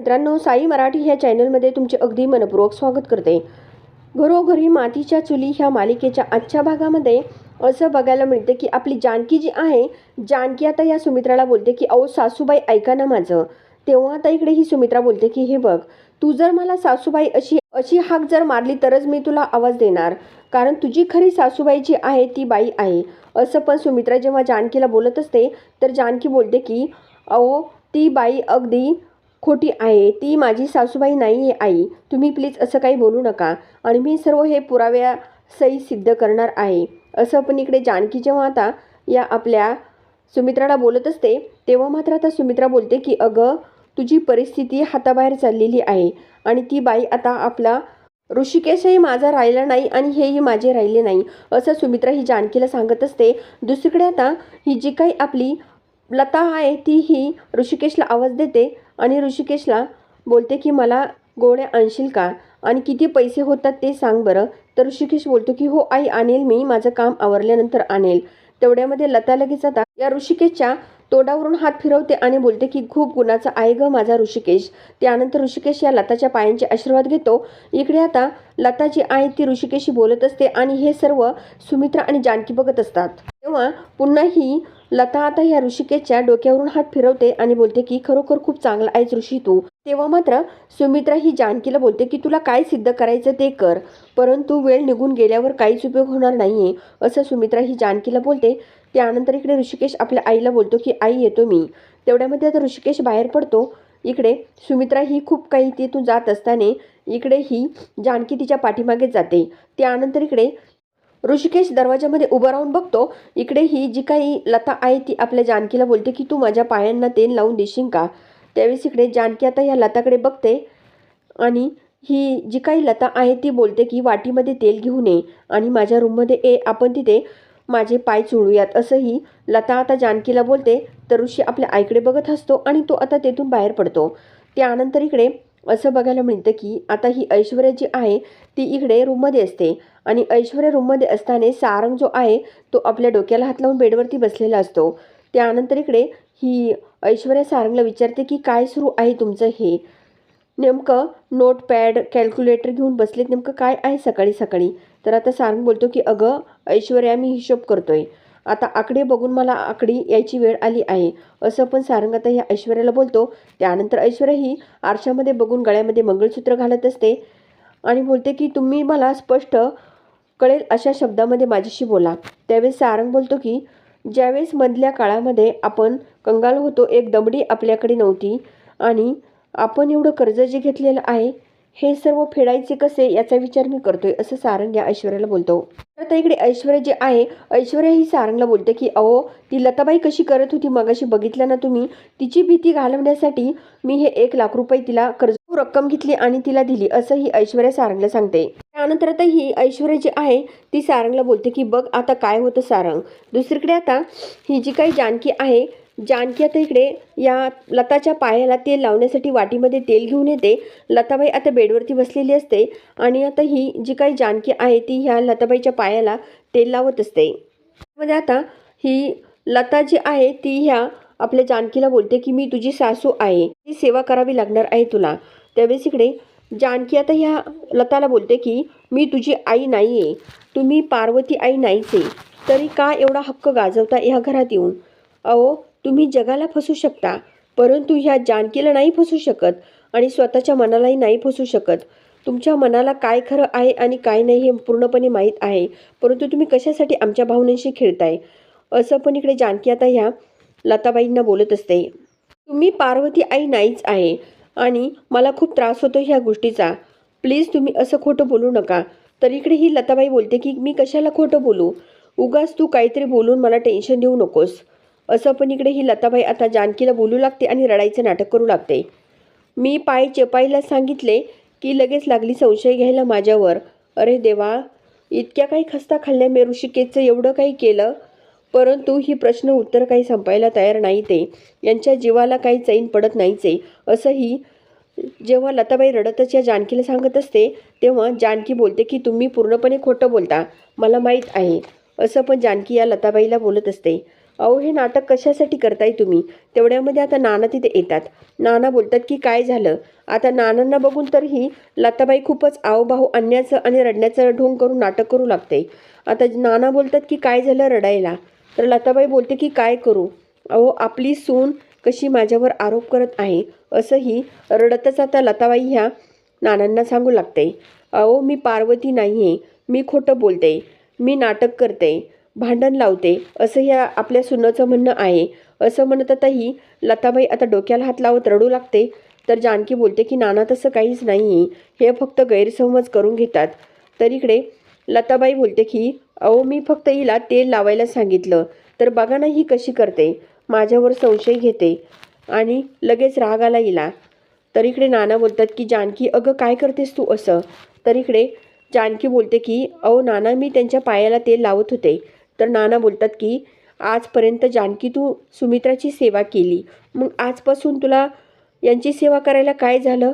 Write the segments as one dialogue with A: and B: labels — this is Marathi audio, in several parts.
A: मित्रांनो साई मराठी ह्या चॅनलमध्ये तुमचे अगदी मनपूर्वक स्वागत करते. घरोघरी मातीच्या चुली ह्या मालिकेच्या आजच्या भागामध्ये असं बघायला मिळतं की आपली जानकी जी आहे जानकी आता या सुमित्राला बोलते की अहो सासूबाई ऐका ना माझं. तेव्हा आता इकडे ही सुमित्रा बोलते की हे बघ तू जर मला सासूबाई अशी अशी हाक जर मारली तरच मी तुला आवाज देणार. कारण तुझी खरी सासूबाई जी आहे ती बाई आहे. असं पण सुमित्रा जेव्हा जानकीला बोलत असते तर जानकी बोलते की अहो ती बाई अगदी खोटी आहे ती माझी सासूबाई नाही आहे आई. तुम्ही प्लीज असं काही बोलू नका. आणि मी सर्व हे पुराव्या सही सिद्ध करणार आहे. असं पण इकडे जानकी जेव्हा आता या आपल्या सुमित्राला बोलत असते तेव्हा मात्र आता सुमित्रा बोलते की अगं तुझी परिस्थिती हाताबाहेर चाललेली आहे आणि ती बाई आता आपला ऋषिकेशही माझा राहिला नाही आणि हेही माझे राहिले नाही. असं सुमित्रा ही जानकीला सांगत असते. दुसरीकडे आता ही जी काही आपली लता आहे ती ही ऋषिकेशला आवाज देते. आणि ऋषिकेशला बोलते की मला गोळ्या आणशील का? आणि किती पैसे होतात ते सांग बरं. तर ऋषिकेश बोलतो की हो आई आणेल मी माझं काम आवरल्यानंतर आणेल. तेवढ्यामध्ये लता लगेच आता या ऋषिकेशच्या तोंडावरून हात फिरवते आणि बोलते की खूप गुणाचा आहे ग माझा ऋषिकेश. त्यानंतर ऋषिकेश या लताच्या पायांचे आशीर्वाद घेतो. इकडे आता लता जी आहे ती ऋषिकेशी बोलत असते आणि हे सर्व सुमित्रा आणि जानकी बघत असतात. तेव्हा पुन्हा ही लता आता ह्या ऋषिकेशच्या डोक्यावरून हात फिरवते आणि बोलते की खरोखर खूप चांगला आहेस ऋषी तू. तेव्हा मात्र सुमित्रा ही जानकीला बोलते की तुला काय सिद्ध करायचं ते कर परंतु वेळ निघून गेल्यावर काहीच उपयोग होणार नाहीये. असं सुमित्रा ही जानकीला बोलते. त्यानंतर इकडे ऋषिकेश आपल्या आईला बोलतो की आई येतो मी. तेवढ्यामध्ये आता ऋषिकेश बाहेर पडतो. इकडे सुमित्रा ही खूप काही तिथून जात असताना इकडे ही जानकी तिच्या पाठीमागे जाते. त्यानंतर इकडे ऋषिकेश दरवाजामध्ये उभं राहून बघतो इकडे ही जी काही लता आहे ती आपल्या जानकीला बोलते की तू माझ्या पायांना तेल लावून देशील का? त्यावेळेस इकडे जानकी आता ह्या लताकडे बघते आणि ही जी काही लता आहे ती बोलते की वाटीमध्ये तेल घेऊन ये आणि माझ्या रूममध्ये ए आपण तिथे माझे पाय चुळूयात असंही लता आता जानकीला बोलते. तर ऋषी आपल्या आईकडे बघत असतो आणि तो आता तेथून बाहेर पडतो. त्यानंतर इकडे असं बघायला मिळतं की आता ही ऐश्वर्या जी आहे ती इकडे रूममध्ये असते. आणि ऐश्वर्या रूममध्ये असताना सारंग जो आहे तो आपल्या डोक्याला हात लावून बेडवरती बसलेला असतो. त्यानंतर इकडे ही ऐश्वर्या सारंगला विचारते की काय सुरू आहे तुमचं हे? नेमकं नोटपॅड कॅल्क्युलेटर घेऊन बसलेत नेमकं काय आहे सकाळी सकाळी? तर आता सारंग बोलतो की अगं ऐश्वर्या मी हिशोब करतोय. आता आकडे बघून मला आकडी यायची वेळ आली आहे. असं पण सारंग आता ह्या ऐश्वर्याला बोलतो. त्यानंतर ऐश्वर्या ही आरशामध्ये बघून गळ्यामध्ये मंगळसूत्र घालत असते आणि बोलते की तुम्ही मला स्पष्ट कळेल अशा शब्दामध्ये माझ्याशी बोला. त्यावेळेस सारंग बोलतो की ज्यावेळेस मधल्या काळामध्ये आपण कंगाल होतो एक दमडी आपल्याकडे नव्हती आणि आपण एवढं कर्ज जे घेतलेलं आहे हे सर्व फेडायचे कसे याचा विचार मी करतोय असं सारंग या ऐश्वर्याला बोलतो. तर आता इकडे ऐश्वर्या जे आहे ऐश्वर्या ही सारंगला बोलते की अहो ती लताबाई कशी करत होती मगाशी बघितलं ना तुम्ही? तिची भीती घालवण्यासाठी मी हे एक लाख रुपये तिला कर्ज रक्कम घेतली आणि तिला दिली असं ही ऐश्वर्या सारंगला सांगते. त्यानंतर आता ही ऐश्वर्या जी आहे ती सारंगला बोलते की बघ आता काय होतं सारंग? दुसरीकडे आता ही जी काही जानकी आहे जानकी आता इकडे या लताच्या पायाला तेल लावण्यासाठी वाटीमध्ये तेल घेऊन येते. लताबाई आता बेडवरती बसलेली असते आणि आता ही जी काही जानकी आहे ती ह्या लताबाईच्या पायाला तेल लावत असते. म्हणजे आता ही लता जी आहे ती ह्या आपल्या जानकीला बोलते की मी तुझी सासू आहे. ती सेवा करावी लागणार आहे तुला. त्यावेळेस इकडे जानकी आता ह्या लताला बोलते की मी तुझी आई नाही आहे तुम्ही पार्वती आई नाहीच आहे तरी का एवढा हक्क गाजवता ह्या घरात येऊन? अहो तुम्ही जगाला फसू शकता परंतु ह्या जानकीला नाही फसू शकत आणि स्वतःच्या मनालाही नाही फसू शकत. तुमच्या मनाला काय खरं आहे आणि काय नाही हे पूर्णपणे माहीत आहे परंतु तुम्ही कशासाठी आमच्या भावनांशी खेळताय? असं पण इकडे जानकी आता ह्या लताबाईंना बोलत असते. तुम्ही पार्वती आई नाहीच आहे आणि मला खूप त्रास होतो ह्या गोष्टीचा. प्लीज तुम्ही असं खोटं बोलू नका. तर इकडे ही लताबाई बोलते की मी कशाला खोटं बोलू? उगाच तू काहीतरी बोलून मला टेन्शन देऊ नकोस. असं पण इकडे ही लताबाई आता जानकीला बोलू लागते आणि रडायचं नाटक करू लागते. मी पाय चेपाईला सांगितले की लगेच लागली संशय घ्यायला माझ्यावर. अरे देवा इतक्या काही खस्ता खाल्ल्या मी ऋषिकेशचं एवढं काही केलं? परंतु ही प्रश्न उत्तर काही संपायला तयार नाही ते. यांच्या जीवाला काही चैन पडत नाहीच. आहे असंही जेव्हा लताबाई रडतच या जानकीला सांगत असते तेव्हा जानकी बोलते की तुम्ही पूर्णपणे खोटं बोलता. मला माहीत आहे. असं पण जानकी या लताबाईला बोलत असते. अहो हे नाटक कशासाठी करताय तुम्ही? तेवढ्यामध्ये आता नाना तिथे येतात. नाना बोलतात की काय झालं? आता नानांना बघून तरीही लताबाई खूपच आवभाव आणण्याचं आणि रडण्याचं ढोंग करून नाटक करू लागते. आता नाना बोलतात की काय झालं रडायला? तर लताबाई बोलते की काय करू? अहो आपली सून कशी माझ्यावर आरोप करत आहे असंही रडतच आता लताबाई ह्या नानांना सांगू लागते. अहो मी पार्वती नाही आहे मी खोटं बोलते मी नाटक करते भांडण लावते असं ह्या आपल्या सुनाचं म्हणणं आहे. असं म्हणत आताही लताबाई आता डोक्याला हात लावत रडू लागते. तर जानकी बोलते की नाना तसं काहीच नाही. हे फक्त गैरसमज करून घेतात. तर इकडे लताबाई बोलते की अहो मी फक्त हिला तेल लावायला सांगितलं. तर बघा ना ही कशी करते. माझ्यावर संशय घेते. आणि लगेच राग आला हिला. तर इकडे नाना बोलतात की जानकी अगं काय करतेस तू असं? तर इकडे जानकी बोलते की अहो नाना मी त्यांच्या पायाला तेल लावत होते. तर नाना बोलतात की आजपर्यंत जानकी तू सुमित्राची सेवा केली. मग आजपासून तुला यांची सेवा करायला काय झालं?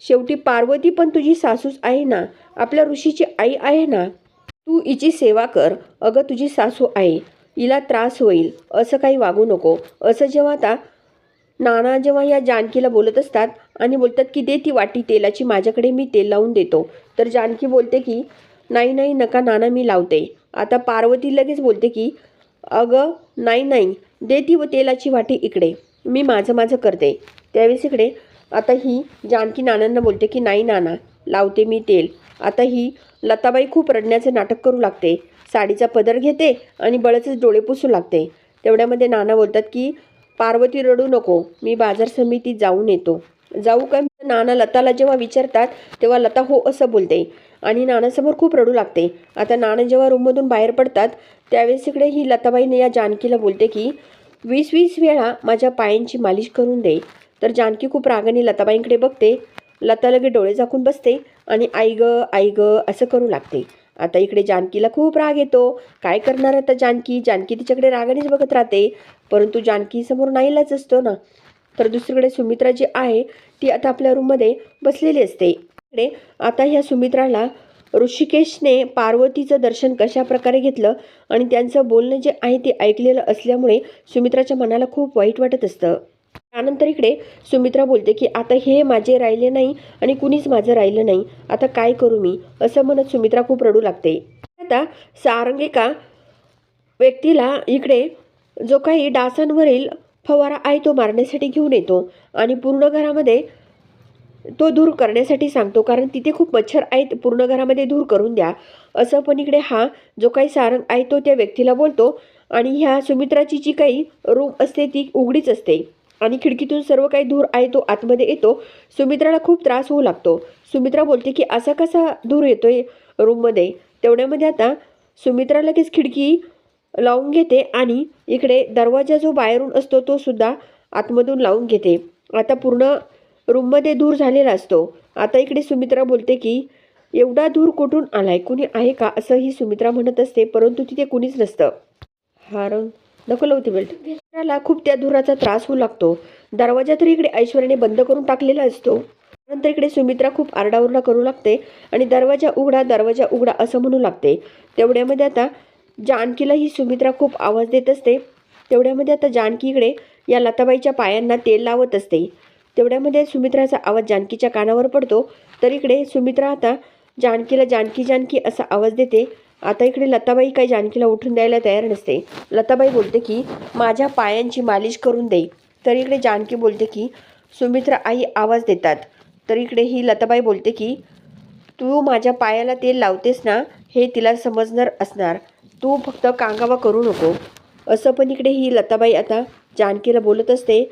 A: शेवटी पार्वती पण तुझी सासूच आहे ना? आपल्या ऋषीची आई आहे ना? तू हिची सेवा कर. अगं तुझी सासू आहे. हिला त्रास होईल. असं काही वागू नको. असं जेव्हा आता नाना जेव्हा या जानकीला बोलत असतात आणि बोलतात की दे ती वाटी तेलाची माझ्याकडे मी तेल लावून देतो. तर जानकी बोलते की नाही नाही नका नाना मी लावते. आता पार्वती लगेच बोलते की अगं नाही नाही दे ती व तेलाची वाटी इकडे. मी माझं माझं करते. त्यावेळेस इकडे आता ही जानकी नानांना बोलते की नाही नाना लावते मी तेल. आता ही लताबाई खूप रडण्याचे नाटक करू लागते. साडीचा पदर घेते आणि बळचच डोळे पुसू लागते. तेवढ्यामध्ये नाना बोलतात की पार्वती रडू नको मी बाजार समितीत जाऊन येतो. जाऊ का? नाना लताला जेव्हा विचारतात तेव्हा लता हो असं बोलते. आणि नानासमोर खूप रडू लागते. आता नाना जेव्हा रूममधून बाहेर पडतात त्यावेळेस इकडे ही लताबाईने या जानकीला बोलते की वीस वीस वेळा माझ्या पायांची मालिश करून दे. तर जानकी खूप रागाने लताबाईंकडे बघते. लता लगे डोळे झाकून बसते आणि आई ग आई ग असं करू लागते. आता इकडे जानकीला खूप राग येतो. काय करणार आता जानकी? जानकी तिच्याकडे रागानेच बघत राहते. परंतु जानकी समोर नाईलाच असतो ना. तर दुसरीकडे सुमित्रा जी आहे ती आता आपल्या रूममध्ये बसलेली असते. इकडे आता ह्या सुमित्राला ऋषिकेशने पार्वतीचं दर्शन कशा प्रकारे घेतलं आणि त्यांचं बोलणं जे आहे ते ऐकलेलं असल्यामुळे सुमित्राच्या मनाला खूप वाईट वाटत असतं. त्यानंतर इकडे सुमित्रा बोलते की आता हे माझे राहिले नाही आणि कुणीच माझं राहिलं नाही. आता काय करू मी? असं म्हणत सुमित्रा खूप रडू लागते. आता सारंगिका व्यक्तीला इकडे जो काही डासांवरील फवारा आहे तो मारण्यासाठी घेऊन येतो आणि पूर्ण घरामध्ये तो दूर करण्यासाठी सांगतो. कारण तिथे खूप मच्छर आहेत पूर्ण घरामध्ये दूर करून द्या. असं पण इकडे हा जो काही सारंग आहे तो त्या व्यक्तीला बोलतो आणि ह्या सुमित्राची जी काही रूम असते ती उघडीच असते. आणि खिडकीतून सर्व काही धूर आहे तो आतमध्ये येतो. सुमित्राला खूप त्रास होऊ लागतो. सुमित्रा बोलते की असा कसा धूर येतोय रूममध्ये? तेवढ्यामध्ये आता सुमित्रा लगेच खिडकी लावून घेते आणि इकडे दरवाजा जो बाहेरून असतो तो सुद्धा आतमधून लावून घेते. आता पूर्ण रूममध्ये धूर झालेला असतो. आता इकडे सुमित्रा बोलते की एवढा धूर कुठून आलाय? कुणी आहे का? असं ही सुमित्रा म्हणत असते परंतु तिथे कुणीच नसतं. हा रंग नको लावते बेल्ट. मित्राला खूप त्या धुराचा त्रास होऊ लागतो. दरवाजा तरी इकडे ऐश्वर्याने बंद करून टाकलेला असतो. नंतर इकडे सुमित्रा खूप आरडाओरडा करू लागते आणि दरवाजा उघडा दरवाजा उघडा असं म्हणू लागते. तेवढ्यामध्ये आता जानकीला ही सुमित्रा खूप आवाज देत असते. तेवढ्यामध्ये आता जानकी इकडे या लताबाईच्या पायांना तेल लावत असते. तेवढ्यामध्ये सुमित्राचा आवाज जानकीच्या कानावर पडतो. तर इकडे सुमित्रा आता जानकीला जानकी जानकी असा आवाज देते. आता इकडे लताबाई काही जानकीला उठून द्यायला तयार नसते. लताबाई बोलते की माझ्या पायांची मालिश करून दे. तर इकडे जानकी बोलते की सुमित्रा आई आवाज देतात. तर इकडे ही लताबाई बोलते की तू माझ्या पायाला तेल लावतेस ना हे तिला समजणार असणार. तू फक्त कांगावा करू नको. असं पण इकडे ही लताबाई आता जानकीला बोलत असते.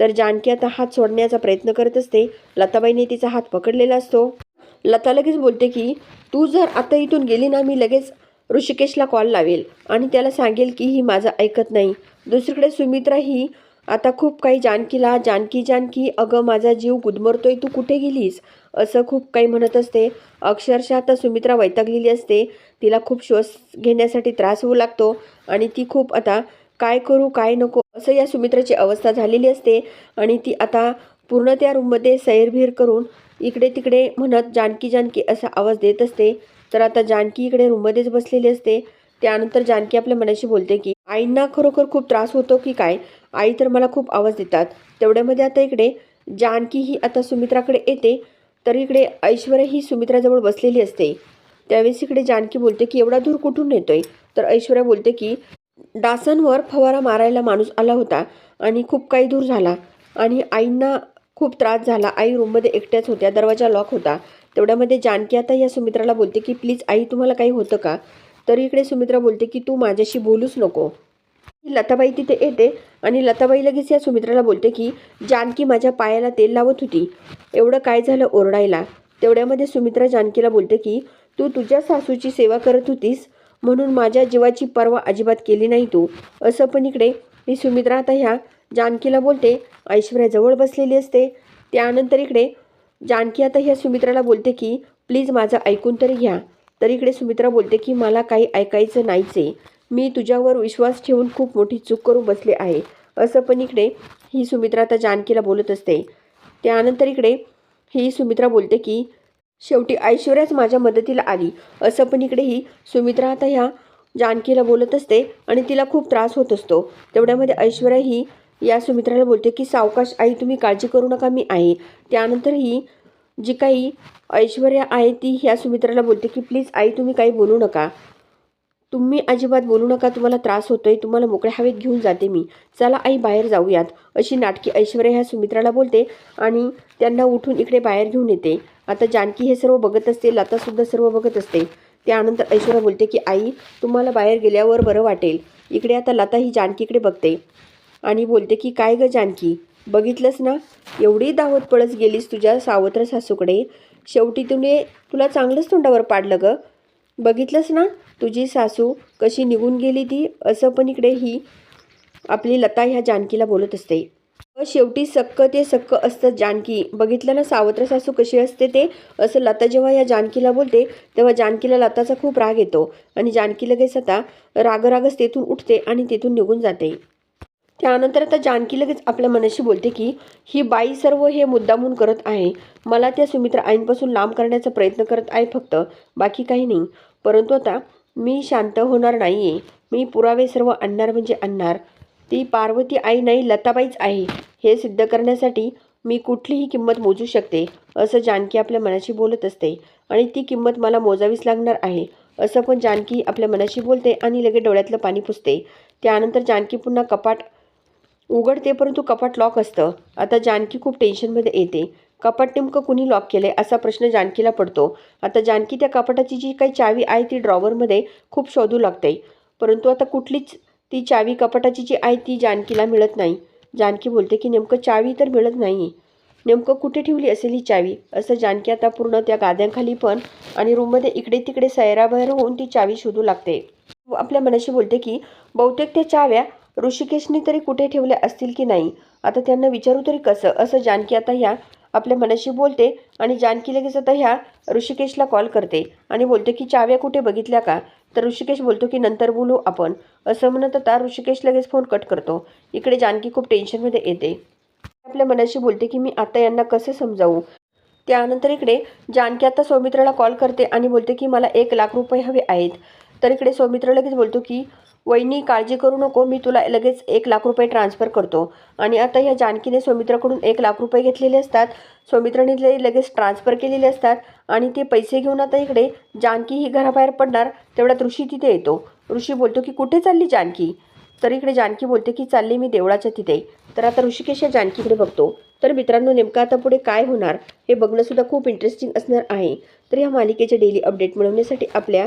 A: तर जानकी आता हात सोडण्याचा प्रयत्न करत असते. लताबाईने तिचा हात पकडलेला असतो. लता लगेच बोलते की तू जर आता इथून गेली ना मी लगेच ऋषिकेशला कॉल लावेल आणि त्याला सांगेल की ही माझं ऐकत नाही. दुसरीकडे सुमित्रा ही आता खूप काही जानकीला जानकी जानकी अगं माझा जीव गुदमरतोय तू कुठे गेलीस? असं खूप काही म्हणत असते. अक्षरशः आता सुमित्रा वैतागलेली असते. तिला खूप श्वास घेण्यासाठी त्रास होऊ लागतो आणि ती खूप आता काय करू काय नको असं या सुमित्राची अवस्था झालेली असते. आणि ती आता पूर्ण त्या रूममध्ये सैरभीर करून इकडे तिकडे म्हणत जानकी जानकी असा आवाज देत असते. तर आता जानकी इकडे रूममध्येच बसलेली असते. त्यानंतर जानकी आपल्या मनाशी बोलते की आईंना खरोखर खूप त्रास होतो की काय? आई तर मला खूप आवाज देतात. तेवढ्यामध्ये आता इकडे जानकी ही आता सुमित्राकडे येते. तर इकडे ऐश्वर्या ही सुमित्राजवळ बसलेली असते. त्यावेळेस इकडे जानकी बोलते की एवढा दूर कुठून येतोय तर ऐश्वर्या बोलते की डासांवर फवारा मारायला माणूस आला होता आणि खूप काही दूर झाला. आणि आईंना खूप त्रास झाला. आई रूममध्ये एकट्याच होत्या. दरवाजा लॉक होता. तेवढ्यामध्ये जानकी आता या सुमित्राला बोलते की प्लीज आई तुम्हाला काही होतं का? तर इकडे सुमित्रा बोलते की तू माझ्याशी बोलूच नको. लताबाई तिथे येते आणि लताबाई लगेच या सुमित्राला बोलते की जानकी माझ्या पायाला तेल लावत होती. एवढं काय झालं ओरडायला? तेवढ्यामध्ये सुमित्रा जानकीला बोलते की तू तुझ्या सासूची सेवा करत होतीस. म्हणून माझ्या जीवाची पर्वा अजिबात केली नाही तू. असं पण इकडे मी सुमित्रा आता ह्या जानकीला बोलते. ऐश्वर्याजवळ बसलेली असते. त्यानंतर इकडे जानकी आता ह्या सुमित्राला बोलते की प्लीज माझं ऐकून तरी घ्या. तर इकडे सुमित्रा बोलते की मला काही ऐकायचं नाहीच. आहे मी तुझ्यावर विश्वास ठेवून खूप मोठी चूक करून बसले आहे. असं पण इकडे ही सुमित्रा आता जानकीला बोलत असते. त्यानंतर इकडे ही सुमित्रा बोलते की शेवटी ऐश्वर्याच माझ्या मदतीला आली. असं पण इकडेही सुमित्रा आता ह्या जानकीला बोलत असते आणि तिला खूप त्रास होत असतो. तेवढ्यामध्ये ऐश्वर्या ही या सुमित्राला बोलते की सावकाश आई तुम्ही काळजी करू नका मी आहे. त्यानंतर ही जी काही ऐश्वर्या आहे ती ह्या सुमित्राला बोलते की प्लीज आई तुम्ही काही बोलू नका. तुम्ही अजिबात बोलू नका तुम्हाला त्रास होतोय तुम्हाला मोकळ्या हवेत घेऊन जाते मी. चला आई बाहेर जाऊयात. अशी नाटकी ऐश्वर्या ह्या सुमित्राला बोलते आणि त्यांना उठून इकडे बाहेर घेऊन येते. आता जानकी हे सर्व बघत असते लतासुद्धा सर्व बघत असते. त्यानंतर ऐश्वर्या बोलते की आई तुम्हाला बाहेर गेल्यावर बरं वाटेल. इकडे आता लता ही जानकीकडे बघते. आणि बोलते की काय ग जानकी? बघितलंस ना? एवढी दावत पळस गेलीस तुझ्या सावत्र सासूकडे. शेवटी तुने तुला चांगलंच तोंडावर पाडलं ग. बघितलंस ना? तुझी सासू कशी निघून गेली ती? असं पण इकडे ही आपली लता ह्या जानकीला बोलत असते. व शेवटी सक्क ते सक्क असतं जानकी. बघितलं ना सावत्र सासू कशी असते ते? असं लता जेव्हा या जानकीला बोलते तेव्हा जानकीला लताचा खूप राग येतो आणि जानकी लगेच आता रागरागच तेथून उठते आणि तेथून निघून जाते. त्यानंतर आता जानकी लगेच आपल्या मनाशी बोलते की ही बाई सर्व हे मुद्दामून करत आहे. मला त्या सुमित्रा आईंपासून लांब करण्याचा प्रयत्न करत आहे फक्त. बाकी काही नाही. परंतु आता मी शांत होणार नाही आहे मी पुरावे सर्व आणणार म्हणजे आणणार. ती पार्वती आई नाही लताबाईच आहे. हे सिद्ध करण्यासाठी मी कुठलीही किंमत मोजू शकते असं जानकी आपल्या मनाशी बोलत असते. आणि ती किंमत मला मोजावीच लागणार आहे असं पण जानकी आपल्या मनाशी बोलते आणि लगेच डोळ्यातलं पाणी पुसते. त्यानंतर जानकी पुन्हा कपाट उघडते परंतु कपाट लॉक असतं. आता जानकी खूप टेन्शनमध्ये येते. कपाट नेमकं कुणी लॉक केलं आहे असा प्रश्न जानकीला पडतो. आता जानकी त्या कपाटाची जी काही चावी आहे ती ड्रॉवरमध्ये खूप शोधू लागते. परंतु आता कुठलीच ती चावी कपाटाची जी आहे ती जानकीला मिळत नाही. जानकी बोलते की नेमकं चावी तर मिळत नाही नेमकं कुठे ठेवली असेल ही चावी? असं जानकी आता पूर्ण त्या गाद्यांखाली पण आणि रूममध्ये इकडे तिकडे सैराबाहेर होऊन ती चावी शोधू लागते. व आपल्या मनाशी बोलते की बहुतेक त्या चाव्या ऋषिकेशने तरी कुठे ठेवल्या असतील की नाही? आता त्यांना विचारू तरी कसं? असं जानकी आता ह्या आपल्या मनाशी बोलते आणि जानकी लगेच आता ह्या ऋषिकेशला कॉल करते आणि बोलते की चाव्या कुठे बघितल्या का? तर ऋषिकेश बोलतो की नंतर बोलू आपण. असं म्हणत आता ऋषिकेश लगेच फोन कट करतो. इकडे जानकी खूप टेन्शनमध्ये येते. आपल्या मनाशी बोलते की मी आता यांना कसं समजावू? त्यानंतर इकडे जानकी आता सौमित्राला कॉल करते आणि बोलते की मला एक लाख रुपये हवे आहेत. तर इकडे सौमित्र लगेच बोलतो की वहिनी काळजी करू नको मी तुला लगेच एक लाख रुपये ट्रान्सफर करतो. आणि आता ह्या जानकीने सौमित्राकडून एक लाख रुपये घेतलेले असतात. सौमित्राने ते लगेच ट्रान्सफर केलेले असतात. आणि ते पैसे घेऊन आता इकडे जानकी ही घराबाहेर पडणार तेवढ्यात ऋषी तिथे येतो. ऋषी बोलतो की कुठे चालली जानकी? तर इकडे जानकी बोलते की चालली मी देवळाच्या तिथे. तर आता ऋषिकेश या जानकीकडे बघतो. तर मित्रांनो नेमकं आता पुढे काय होणार हे बघणंसुद्धा खूप इंटरेस्टिंग असणार आहे. तर या मालिकेचे डेली अपडेट मिळवण्यासाठी आपल्या